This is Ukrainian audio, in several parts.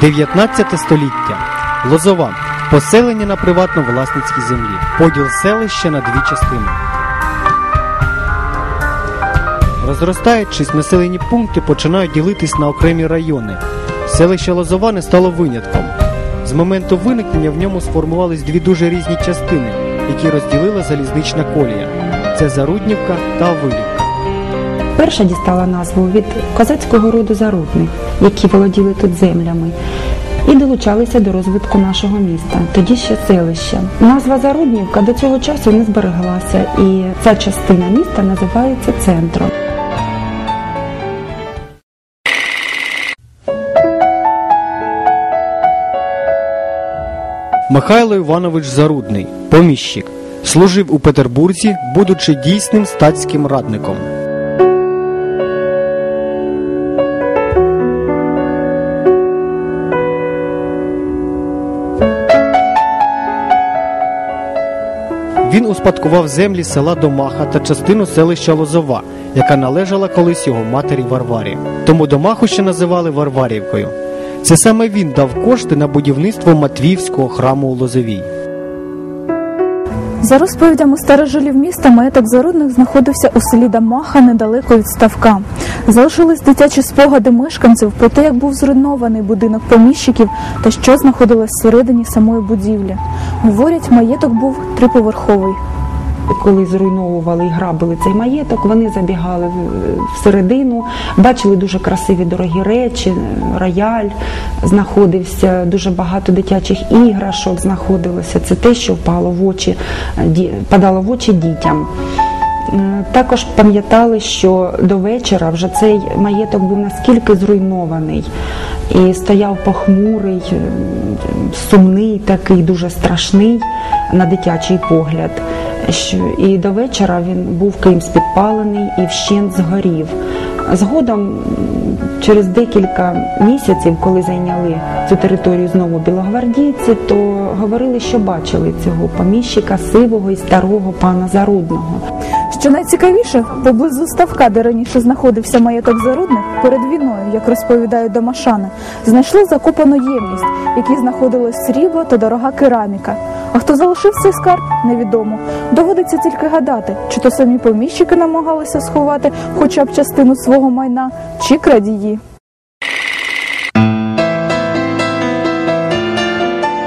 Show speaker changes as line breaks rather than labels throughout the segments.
19 століття. Лозова. Поселення на приватно-власницькій землі. Поділ селища на дві частини. Розростаючись, населені пункти починають ділитись на окремі райони. Селище Лозова не стало винятком. З моменту виникнення в ньому сформувались дві дуже різні частини, які розділила залізнична колія. Це Заруднівка та Авилівка.
Перша дістала назву від козацького роду зарудних, які володіли тут землями, і долучалися до розвитку нашого міста, тоді ще селища. Назва Заруднівка до цього часу не збереглася, і ця частина міста називається центром.
Михайло Іванович Зарудний, поміщик, служив у Петербурзі, будучи дійсним статським радником. Він успадкував землі села Домаха та частину селища Лозова, яка належала колись його матері Варварі. Тому Домаху ще називали Варварівкою. Це саме він дав кошти на будівництво Матвіївського храму у Лозовій.
За розповідями старожилів міста, маєток зарудних знаходився у селі Дамаха недалеко від ставка. Залишились дитячі спогади мешканців про те, як був зруйнований будинок поміщиків та що знаходилось всередині самої будівлі. Говорять, маєток був триповерховий.
Коли зруйновували і грабили цей маєток, вони забігали всередину, бачили дуже красиві дорогі речі, рояль знаходився, дуже багато дитячих іграшок знаходилося. Це те, що впало в очі, падало в очі дітям. Також пам'ятали, що до вечора вже цей маєток був наскільки зруйнований і стояв похмурий, е, сумний, такий дуже страшний на дитячий погляд. І до вечора він був кимсь підпалений і вщент згорів. Згодом, через декілька місяців, коли зайняли цю територію знову білогвардійці, то говорили, що бачили цього поміщика сивого і старого пана Зарудного.
Що найцікавіше, поблизу ставка, де раніше знаходився маєток зарудних, перед війною, як розповідають домашани, знайшли закопану ємність, в якій знаходилось срібло та дорога кераміка. А хто залишив цей скарб, невідомо. Доводиться тільки гадати, чи то самі поміщики намагалися сховати хоча б частину свого майна, чи крадії.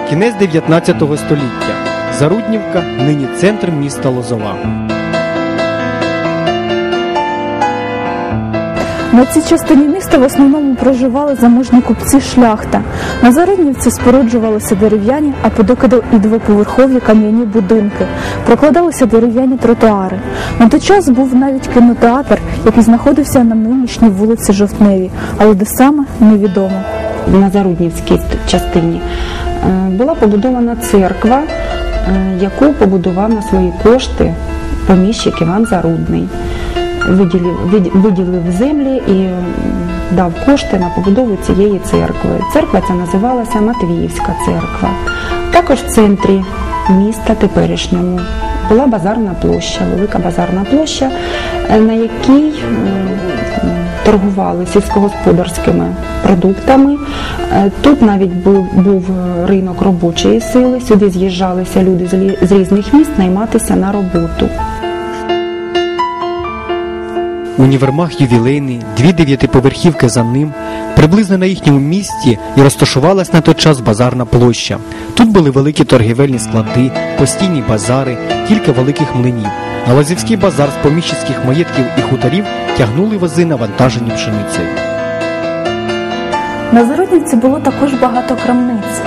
Кінець 19 століття. Заруднівка нині центр міста Лозова.
На цій частині міста в основному проживали заможні купці шляхта. На Заруднівці споруджувалися дерев'яні, а подекуди і двоповерхові кам'яні будинки. Прокладалися дерев'яні тротуари. На той час був навіть кінотеатр, який знаходився на нинішній вулиці Жовтневій, але де саме невідомо.
на Заруднівській частині е, була побудована церква, е, яку побудував на свої кошти поміщик Іван Зарудний. Виділив, виділив землі і дав кошти на побудову цієї церкви. Церква ця називалася Матвіївська церква. Також в центрі міста теперішньому була базарна площа, велика базарна площа, е, на якій торгували сільськогосподарськими продуктами. Е, Тут навіть був, був е, ринок робочої сили. Сюди з'їжджалися люди з різних міст найматися на роботу.
Універмаг ювілейний, дві дев'ятиповерхівки за ним. Приблизно на їхньому місці і розташувалась на той час базарна площа. Тут були великі торгівельні склади, постійні базари, кілька великих млинів. На Лозівський базар з поміщицьких маєтків і хуторів тягнули вози навантажені пшеницею.
На Заруднівці було також багато крамниць.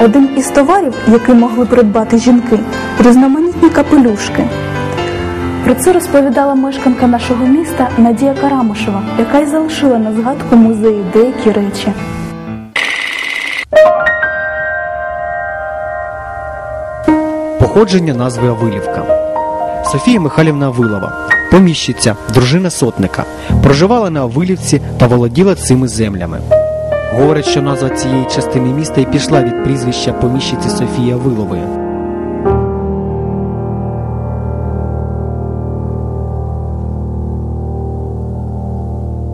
Один із товарів, який могли придбати жінки, різноманітні капелюшки. Про це розповідала мешканка нашого міста Надія Карамушева, яка й залишила на згадку музеї деякі речі.
Походження назви Авилівка. Софія Михайлівна Авилова, поміщиця, дружина сотника, проживала на Авилівці та володіла цими землями. Говорять, що назва цієї частини міста і пішла від прізвища поміщиці Софії Авилової.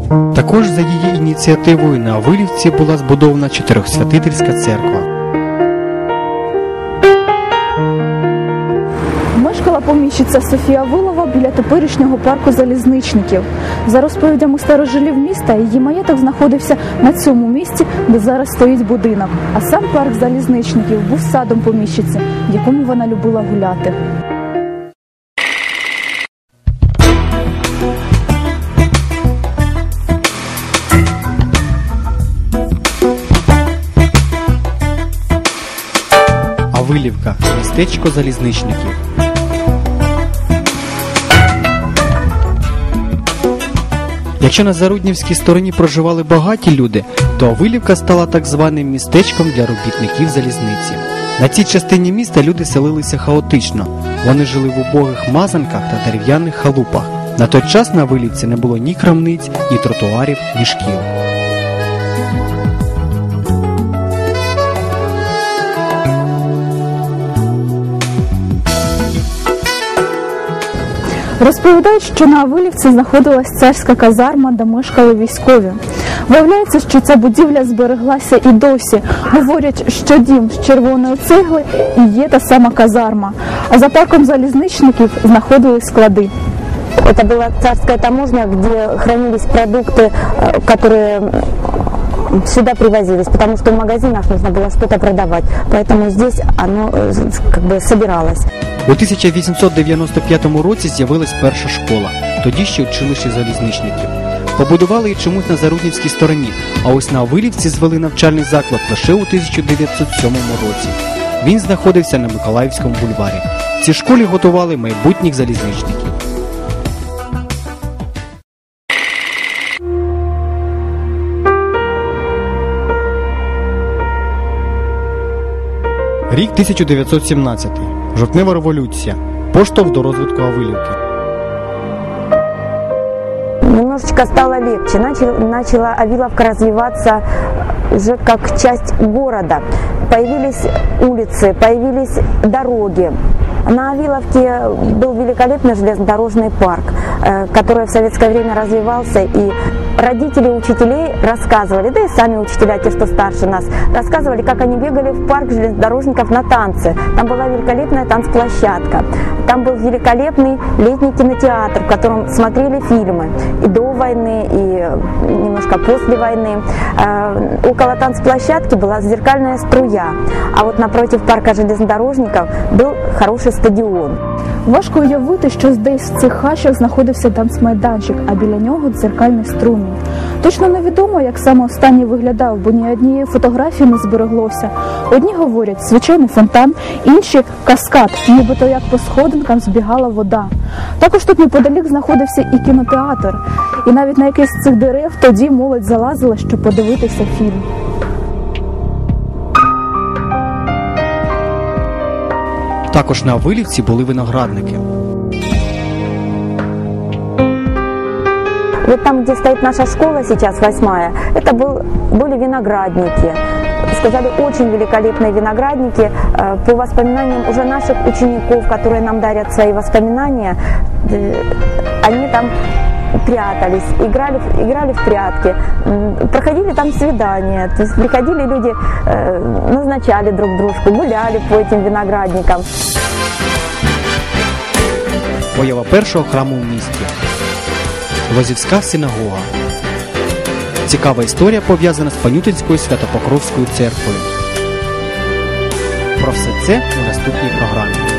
Також за її ініціативою на Авилівці була збудована чотирьохсвятительська церква.
Мешкала поміщиця Софія Вилова біля теперішнього парку залізничників. За розповідями старожилів міста, її маєток знаходився на цьому місці, де зараз стоїть будинок. А сам парк залізничників був садом поміщиці, в якому вона любила гуляти.
Авилівка містечко залізничників. Якщо на Заруднівській стороні проживали багаті люди, то Авилівка стала так званим містечком для робітників залізниці. На цій частині міста люди селилися хаотично. Вони жили в убогих мазанках та дерев'яних халупах. На той час на Авилівці не було ні крамниць, ні тротуарів, ні шкіл.
Розповідають, що на Авилівці знаходилась царська казарма, де мешкали військові. Виявляється, що ця будівля збереглася і досі. Говорять, що дім з червоної цегли і є та сама казарма. А за парком залізничників знаходились склади.
Это была царская таможня, где хранились продукты, э, которые м, сюда привозились, потому что в магазинах нужно было что-то продавать. Поэтому здесь оно э, с- как бы собиралось.
У 1895 році з'явилась перша школа, тоді ще училище залізничників. Побудували її чомусь на Заруднівській стороні, а ось на Авилівці звели навчальний заклад лише у 1907 році. Він знаходився на Миколаївському бульварі. В цій школі готували майбутніх залізничників. Рік 1917. Жовтнева революція. Поштовх до розвитку Авилівки.
Немножечко стало легче. Начал, начала Авиловка развиваться уже как часть города. Появились улицы, появились дороги. На Авиловке был великолепный железнодорожный парк, э, который в советское время развивался. И родители учителей рассказывали, да и сами учителя, те, что старше нас, рассказывали, как они бегали в парк железнодорожников на танцы. Там была великолепная танцплощадка. Там был великолепный летний кинотеатр, в котором смотрели фильмы и до войны, и немножко после войны. Э, Около танцплощадки была зеркальная струя, а вот напротив парка железнодорожников был хороший стадион.
Важко уявити, що десь в цих хащах знаходився танцмайданчик, а біля нього дзеркальний струмінь. Точно невідомо, як саме останній виглядав, бо ні однієї фотографії не збереглося. Одні говорять звичайний фонтан, інші каскад, нібито як по сходинкам збігала вода. Також тут неподалік знаходився і кінотеатр, і навіть на якийсь з цих дерев тоді молодь залазила, щоб подивитися фільм.
Також на Авилівці були виноградники.
Вот там, где стоит наша школа сейчас, восьмая, это был, были виноградники. Сказали, очень великолепные виноградники. Э, По воспоминаниям уже наших учеников, которые нам дарят свои воспоминания, э, они там прятались, играли, в- играли в прятки, м, проходили там свидания, то есть приходили люди, э, назначали друг дружку, гуляли по этим виноградникам.
Поява першого храму в місті. Лозівська синагога. Цікава історія пов'язана з Панютинською Святопокровською церквою. Про все це у наступній програмі.